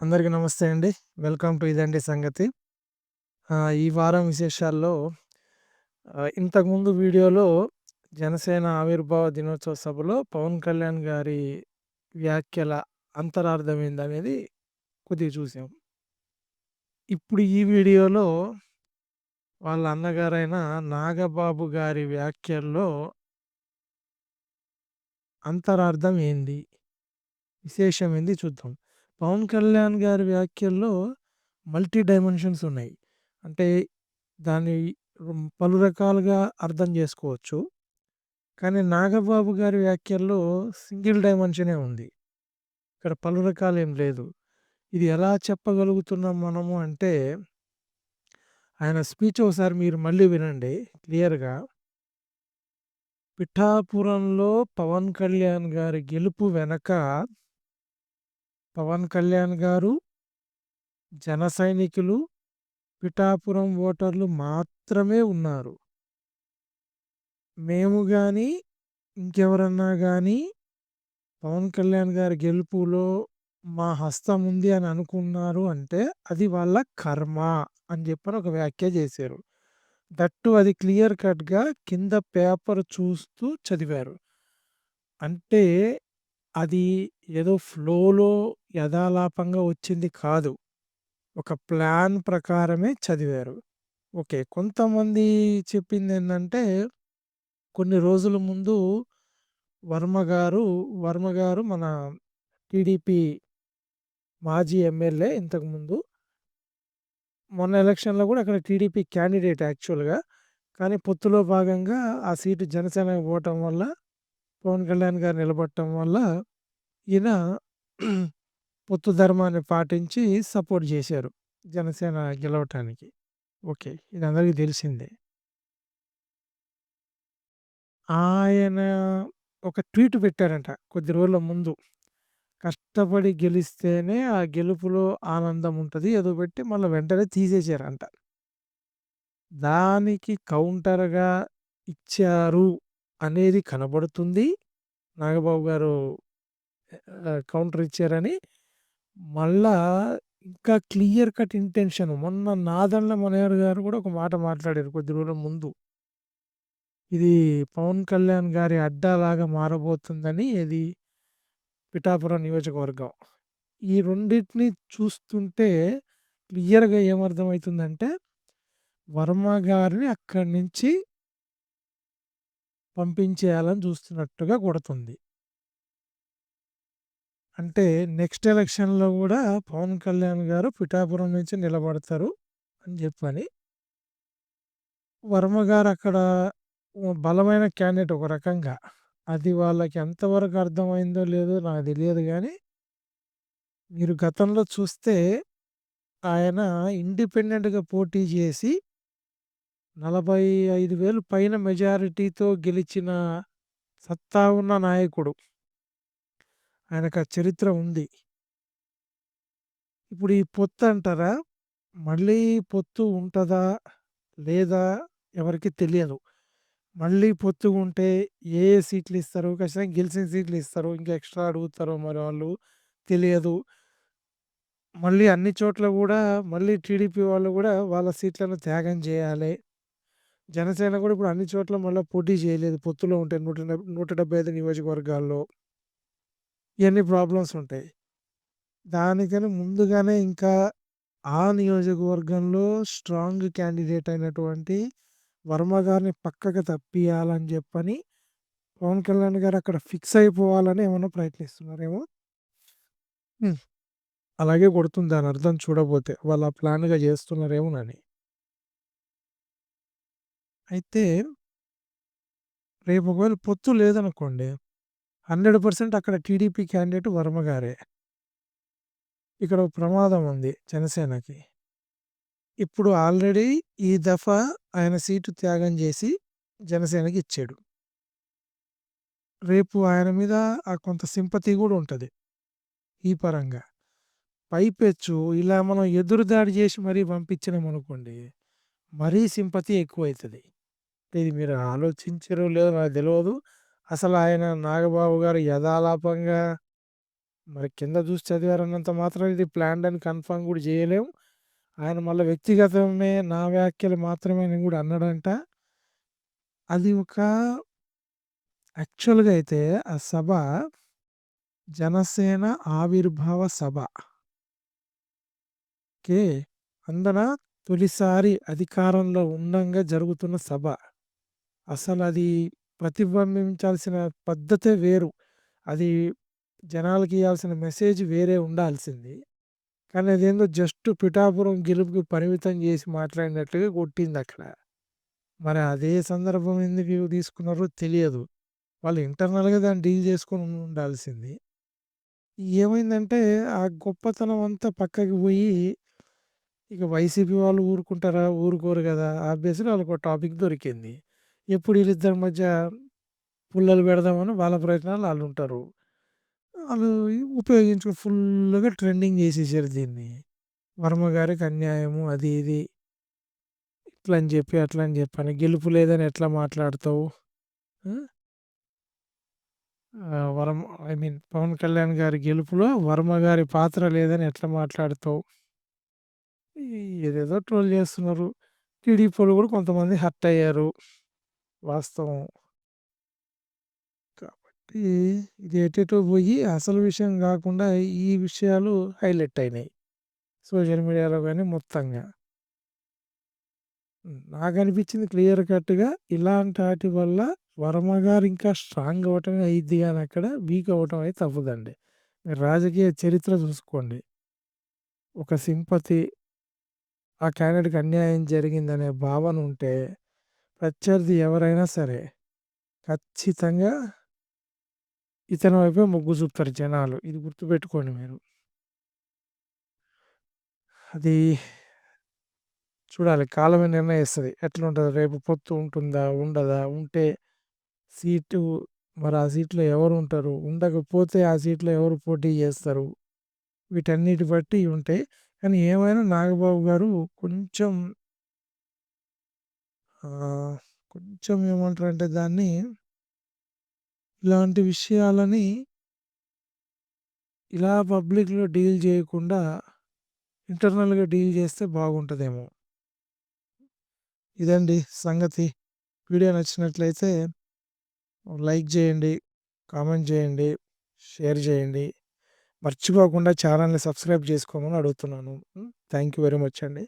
అందరికీ నమస్తే అండి. వెల్కమ్ టు ఇదండి సంగతి. ఈ వారం విశేషాల్లో ఇంతకుముందు వీడియోలో జనసేన ఆవిర్భావ దినోత్సవ సభలో పవన్ కళ్యాణ్ గారి వ్యాఖ్యల అంతరార్థం ఏందనేది కొద్దిగా చూసాం. ఇప్పుడు ఈ వీడియోలో వాళ్ళ అన్నగారైన నాగబాబు గారి వ్యాఖ్యల్లో అంతరార్థం ఏంది? విశేషం ఏంది చూద్దాం. పవన్ కళ్యాణ్ గారి వ్యాఖ్యల్లో మల్టీ డైమెన్షన్స్ ఉన్నాయి. అంటే దాన్ని పలు రకాలుగా అర్థం చేసుకోవచ్చు. కానీ నాగబాబు గారి వ్యాఖ్యల్లో సింగిల్ డైమెన్షనే ఉంది. ఇక్కడ పలు రకాలు ఏం లేదు. ఇది ఎలా చెప్పగలుగుతున్నాం మనము అంటే ఆయన స్పీచ్ ఒకసారి మీరు మళ్ళీ వినండి క్లియర్‌గా. పిఠాపురంలో పవన్ కళ్యాణ్ గారి గెలుపు వెనక పవన్ కళ్యాణ్ గారు, జన సైనికులు, పిఠాపురం ఓటర్లు మాత్రమే ఉన్నారు. మేము కానీ ఇంకెవరన్నా కానీ పవన్ కళ్యాణ్ గారి గెలుపులో మా హస్తం ఉంది అని అనుకున్నారు అంటే అది వాళ్ళ కర్మ అని చెప్పని ఒక వ్యాఖ్య చేశారు. దట్టు అది క్లియర్ కట్‌గా కింద పేపర్ చూస్తూ చదివారు. అంటే అది ఏదో ఫ్లోలో యథాలాపంగా వచ్చింది కాదు. ఒక ప్లాన్ ప్రకారమే చదివారు. ఓకే. కొంతమంది చెప్పిందేందంటే కొన్ని రోజుల ముందు వర్మ గారు, వర్మ గారు మన టీడీపీ మాజీ ఎమ్మెల్యే ఇంతకుముందు. మొన్న ఎలక్షన్‌లో కూడా అక్కడ టీడీపీ క్యాండిడేట్ యాక్చువల్‌గా. కానీ పొత్తులో భాగంగా ఆ సీటు జనసేనకి పోవటం వల్ల పవన్ కళ్యాణ్ గారు నిలబడటం వల్ల ఈయన పొత్తు ధర్మాన్ని పాటించి సపోర్ట్ చేశారు. జనసేన గెలవటానికి. ఓకే. ఇది అందరికీ తెలిసిందే. ఆయన ఒక ట్వీట్ పెట్టారంట కొద్ది రోజుల ముందు. కష్టపడి గెలిస్తేనే ఆ గెలుపులో ఆనందం ఉంటుంది ఏదో పెట్టి మళ్ళీ వెంటనే తీసేసారంట దానికి కౌంటర్‌గా ఇచ్చారు అనేది కనబడుతుంది. నాగబాబు గారు ఆహ్, కౌంటర్ ఇచ్చారని. మళ్ళా ఇంకా క్లియర్ కట్ ఇంటెన్షన్ మొన్న నాదెండ్ల మనోహర్ గారు కూడా ఒక మాట మాట్లాడారు కొద్ది రోజుల ముందు. ఇది పవన్ కళ్యాణ్ గారి అడ్డాలాగా మారబోతుందని ఇది పిఠాపురం నియోజకవర్గం. ఈ రెండిటిని చూస్తుంటే క్లియర్‌గా ఏమర్థమవుతుందంటే వర్మ గారిని అక్కడి నుంచి పంపించేయాలని చూస్తున్నట్టుగా కొడుతుంది. అంటే నెక్స్ట్ ఎలక్షన్‌లో కూడా పవన్ కళ్యాణ్ గారు పిఠాపురం నుంచి నిలబడతారు అని చెప్పని. వర్మ గారు అక్కడ బలమైన క్యాండిడేట్ ఒక రకంగా. అది వాళ్ళకి ఎంతవరకు అర్థమైందో లేదో నాకు తెలియదు కానీ మీరు గతంలో చూస్తే ఆయన ఇండిపెండెంట్‌గా పోటీ చేసి 45,000 పైన మెజారిటీతో గెలిచిన సత్తా ఉన్న నాయకుడు. ఆయనకు ఆ చరిత్ర ఉంది. ఇప్పుడు ఈ పొత్తు అంటారా? మళ్ళీ పొత్తు ఉంటదా? లేదా? ఎవరికీ తెలియదు. మళ్ళీ పొత్తు ఉంటే ఏ ఏ సీట్లు ఇస్తారు? ఖచ్చితంగా గెలిచిన సీట్లు ఇస్తారు. ఇంకా ఎక్స్‌ట్రా అడుగుతారో మరి వాళ్ళు తెలియదు. మళ్ళీ అన్ని చోట్ల కూడా మళ్ళీ టీడీపీ వాళ్ళు కూడా వాళ్ళ సీట్లను త్యాగం చేయాలి. జనసేన కూడా ఇప్పుడు అన్ని చోట్ల మళ్ళీ పోటీ చేయలేదు. పొత్తులో ఉంటాయి. నూట నూట డెబ్బై ఐదు నియోజకవర్గాల్లో. ఇవన్నీ ప్రాబ్లమ్స్ ఉంటాయి. దానికని ముందుగానే ఇంకా ఆ నియోజకవర్గంలో స్ట్రాంగ్ క్యాండిడేట్ అయినటువంటి వర్మ గారిని పక్కకు తప్పియాలని చెప్పని పవన్ కళ్యాణ్ గారు అక్కడ ఫిక్స్ అయిపోవాలని ఏమైనా ప్రయత్నిస్తున్నారేమో. అలాగే కొడుతుంది దాని అర్థం చూడబోతే. వాళ్ళు ఆ ప్లాన్‌గా చేస్తున్నారేమోనని. అయితే రేపు ఒకవేళ పొత్తు లేదనుకోండి 100% అక్కడ టీడీపీ క్యాండిడేట్ వర్మ గారే. ఇక్కడ ఒక ప్రమాదం ఉంది జనసేనకి. ఇప్పుడు ఆల్రెడీ ఈ దఫా ఆయన సీటు త్యాగం చేసి జనసేనకి ఇచ్చాడు. రేపు ఆయన మీద ఆ కొంత సింపతి కూడా ఉంటది. ఈ పరంగా. పైపెచ్చు ఇలా మనం ఎదురుదాడి చేసి మరీ పంపించినామనుకోండి మరీ సింపతి ఎక్కువైతది. ఇది మీరు ఆలోచించారో లేదో నాకు తెలవదు. అసలు ఆయన నాగబాబు గారు యథాలాపంగా మరి కింద చూసి చదివారన్నంత మాత్రం ఇది ప్లాన్డ్ అని కన్ఫర్మ్ కూడా చేయలేము ఆయన మళ్ళీ వ్యక్తిగతమే నా వ్యాఖ్యలు మాత్రమే అని కూడా అన్నాడంట. అది ఒక యాక్చువల్గా అయితే ఆ సభ జనసేన ఆవిర్భావ సభ. ఓకే అందన తొలిసారి అధికారంలో ఉండంగా జరుగుతున్న సభ. అసలు అది ప్రతిబింబించాల్సిన పద్ధతే వేరు. అది జనాలకి ఇవ్వాల్సిన మెసేజ్ వేరే ఉండాల్సింది. కానీ అదేందో జస్ట్ పిఠాపురం గెలుపుకి పరిమితం చేసి మాట్లాడినట్టుగా కొట్టింది అక్కడ మరి అదే సందర్భం ఎందుకు తీసుకున్నారో తెలియదు. వాళ్ళు ఇంటర్నల్గా దాన్ని డీల్ చేసుకొని ఉండాల్సింది. ఏమైందంటే ఆ గొప్పతనం అంతా పక్కకి పోయి ఇక వైసీపీ వాళ్ళు ఊరుకుంటారా? ఊరుకోరు కదా? ఆబ్వియస్లీ వాళ్ళకి ఒక టాపిక్ దొరికింది. ఎప్పుడు వీళ్ళిద్దరి మధ్య పుల్లలు పెడదామని వాళ్ళ ప్రయత్నాలు వాళ్ళు ఉంటారు. వాళ్ళు ఉపయోగించుకుని ఫుల్గా ట్రెండింగ్ చేసేసారు దీన్ని. వర్మ గారికి అన్యాయము అది ఇది. ఇట్లా అని చెప్పి అట్లా అని చెప్పాను గెలుపు లేదని ఎట్లా మాట్లాడతావు? వరం ఐ మీన్ పవన్ కళ్యాణ్ గారి గెలుపులో వర్మ గారి పాత్ర లేదని ఎట్లా మాట్లాడతావు? ఏదేదో ట్రోల్ చేస్తున్నారు. టీడీపీలు కూడా కొంతమంది హర్ట్ అయ్యారు. వాస్తవం. కాబట్టి ఇది ఎటెటో పోయి అసలు విషయం కాకుండా ఈ విషయాలు హైలైట్ అయినాయి. సోషల్ మీడియాలో కానీ మొత్తంగా. నాకు అనిపించింది క్లియర్ కట్గా ఇలాంటి వాటి వల్ల వర్మ గారు ఇంకా స్ట్రాంగ్ అవ్వటమే అయ్యిద్ది కానీ అక్కడ వీక్ అవ్వటం అయితే తప్పదండి మీరు రాజకీయ చరిత్ర చూసుకోండి. ఒక సింపతి ఆ క్యాండిడేట్కి అన్యాయం జరిగిందనే భావన ఉంటే ప్రత్యర్థి ఎవరైనా సరే ఖచ్చితంగా ఇతని వైపే మొగ్గు చూపుతారు జనాలు. ఇది గుర్తుపెట్టుకోండి మీరు. అది చూడాలి. కాలమే నిర్ణయిస్తుంది ఎట్లా ఉంటుంది రేపు పొత్తు ఉంటుందా? ఉండదా? ఉంటే సీటు మరి ఆ సీట్లో ఎవరు ఉంటారు? ఉండకపోతే ఆ సీట్లో ఎవరు పోటీ చేస్తారు? వీటన్నిటి బట్టి ఉంటాయి కానీ ఏమైనా నాగబాబు గారు కొంచెం కొంచెం ఏమంటారంటే దాన్ని ఇలాంటి విషయాలని ఇలా పబ్లిక్లో డీల్ చేయకుండా ఇంటర్నల్గా డీల్ చేస్తే బాగుంటుందేమో. ఇదండి సంగతి. వీడియో నచ్చినట్లయితే లైక్ చేయండి కామెంట్ చేయండి షేర్ చేయండి. మర్చిపోకుండా ఛానల్ని సబ్స్క్రైబ్ చేసుకోమని అడుగుతున్నాను. థ్యాంక్ యూ వెరీ మచ్ అండి.